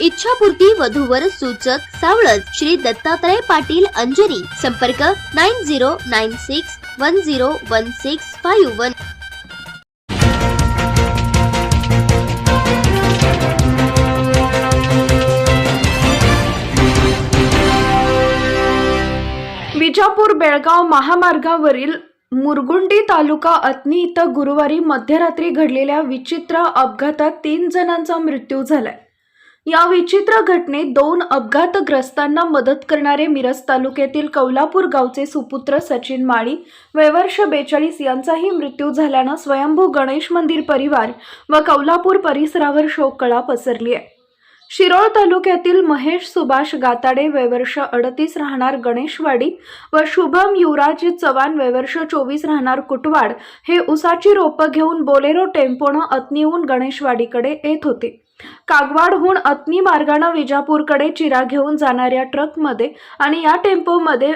इच्छापूर्ती वधूवर सूचक सावळज श्री दत्तात्रय पाटील अंजनी. संपर्क nine zero nine six one zero one six five one. Vijapur Belgaum महामार्गावरील मुरगुंडी तालुका अतनी इथं गुरुवारी मध्यरात्री घडलेल्या विचित्र अपघातात तीन जणांचा मृत्यू झालाय. या विचित्र घटनेत दोन अपघातग्रस्तांना मदत करणारे मिरज तालुक्यातील कौलापूर गावचे सुपुत्र सचिन माळी वयवर्ष बेचाळीस यांचाही मृत्यू झाल्यानं स्वयंभू गणेश मंदिर परिवार व कौलापूर परिसरावर शोककळा पसरली आहे. शिरोळ तालुक्यातील महेश सुभाष गाताडे वयवर्ष अडतीस राहणार गणेशवाडी व शुभम युवराज चव्हाण वयवर्ष चोवीस राहणार कुटवाड हे उसाची रोपं घेऊन बोलेरो टेम्पोनं अतनीहून गणेशवाडीकडे येत होते. कागवाडहून अत्नी मार्गानं विजापूरकडे चिरा घेऊन जाणाऱ्या ट्रकमध्ये आणि या टेम्पोमध्ये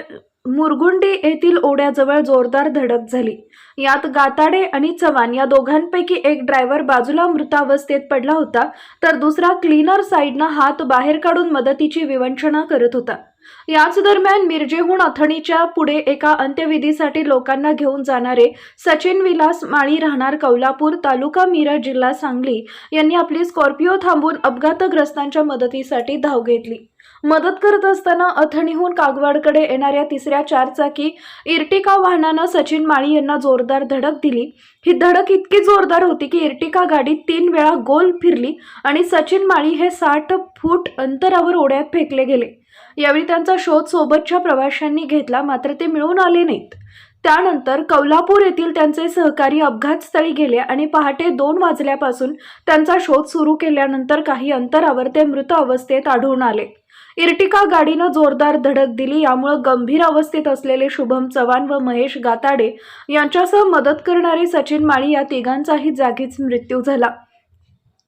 मुरगुंडी येथील ओढ्याजवळ जोरदार धडक झाली. यात गाताडे आणि चव्हाण या दोघांपैकी एक ड्रायव्हर बाजूला मृतावस्थेत पडला होता तर दुसरा क्लीनर साईडनं हात बाहेर काढून मदतीची विवंचना करत होता. याच दरम्यान मिरजेहून अथणीच्या पुढे एका अंत्यविधीसाठी लोकांना घेऊन जाणारे सचिन विलास माळी राहणार कौलापूर तालुका मिरज जिल्हा सांगली यांनी आपली स्कॉर्पिओ थांबून अपघातग्रस्तांच्या मदतीसाठी धाव घेतली. मदत करत असताना अथणीहून कागवाडकडे येणाऱ्या तिसऱ्या चारचाकी इर्टिका वाहनानं सचिन माळी यांना जोरदार धडक दिली. ही धडक इतकी जोरदार होती की इर्टिका गाडी तीन वेळा गोल फिरली आणि सचिन माळी हे साठ फूट अंतरावर ओढ्यात फेकले गेले. यावेळी त्यांचा शोध सोबतच्या प्रवाशांनी घेतला मात्र ते मिळून आले नाहीत. त्यानंतर कौलापूर येथील त्यांचे सहकारी अपघातस्थळी गेले आणि पहाटे दोन वाजल्यापासून त्यांचा शोध सुरू केल्यानंतर काही अंतरावर ते मृत अवस्थेत आढळून आले. इर्टिका गाडीनं जोरदार धडक दिली यामुळे गंभीर अवस्थेत असलेले शुभम चव्हाण व महेश गाताडे यांच्यासह मदत करणारे सचिन माळी या तिघांचाही जागीच मृत्यू झाला.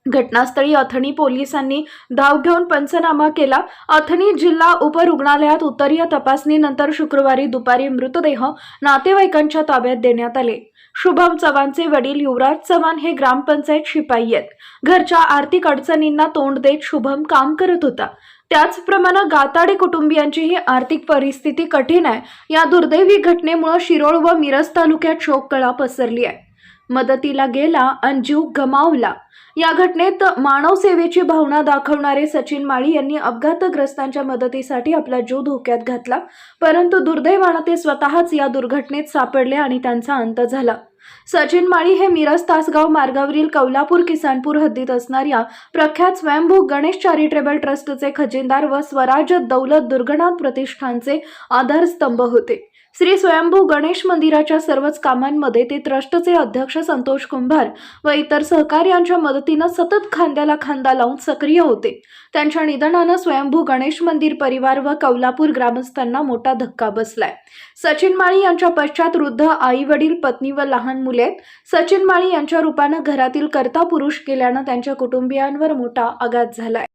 घटनास्थळी अथणी पोलिसांनी धाव घेऊन पंचनामा केला. अथणी जिल्हा उपरुग्णालयात उत्तरीय तपासणीनंतर शुक्रवारी दुपारी मृतदेह नातेवाईकांच्या ताब्यात देण्यात आले. शुभम चव्हाणचे वडील युवराज चव्हाण हे ग्रामपंचायत शिपाई आहेत. घरच्या आर्थिक अडचणींना तोंड देत शुभम काम करत होता. त्याचप्रमाणे गाताडे कुटुंबियांचीही आर्थिक परिस्थिती कठीण आहे. या दुर्दैवी घटनेमुळे शिरोळ व मिरज तालुक्यात शोककळा पसरली आहे. मदतीला गेला अंजीव गमावला. या घटनेत मानवसेवेची भावना दाखवणारे सचिन माळी यांनी अपघातग्रस्तांच्या मदतीसाठी आपला जीव धोक्यात घातला परंतु दुर्दैवानं ते स्वतःच या दुर्घटनेत सापडले आणि त्यांचा अंत झाला. सचिन माळी हे मिरज तासगाव मार्गावरील कौलापूर किसानपूर हद्दीत असणाऱ्या प्रख्यात स्वयंभू गणेश चॅरिटेबल ट्रस्टचे खजिनदार व स्वराज दौलत दुर्गनाथ प्रतिष्ठानचे आधारस्तंभ होते. श्री स्वयंभू गणेश मंदिराच्या सर्वच कामांमध्ये ते ट्रस्टचे अध्यक्ष संतोष कुंभार व इतर सहकार्यांच्या मदतीनं सतत खांद्याला खांदा लावून सक्रिय होते. त्यांच्या निधनानं स्वयंभू गणेश मंदिर परिवार व कौलापूर ग्रामस्थांना मोठा धक्का बसलाय. सचिन माळी यांच्या पश्चात वृद्ध आई वडील पत्नी व लहान मुले सचिन माळी यांच्या रूपानं घरातील कर्ता पुरुष केल्यानं त्यांच्या कुटुंबियांवर मोठा आघात झालाय.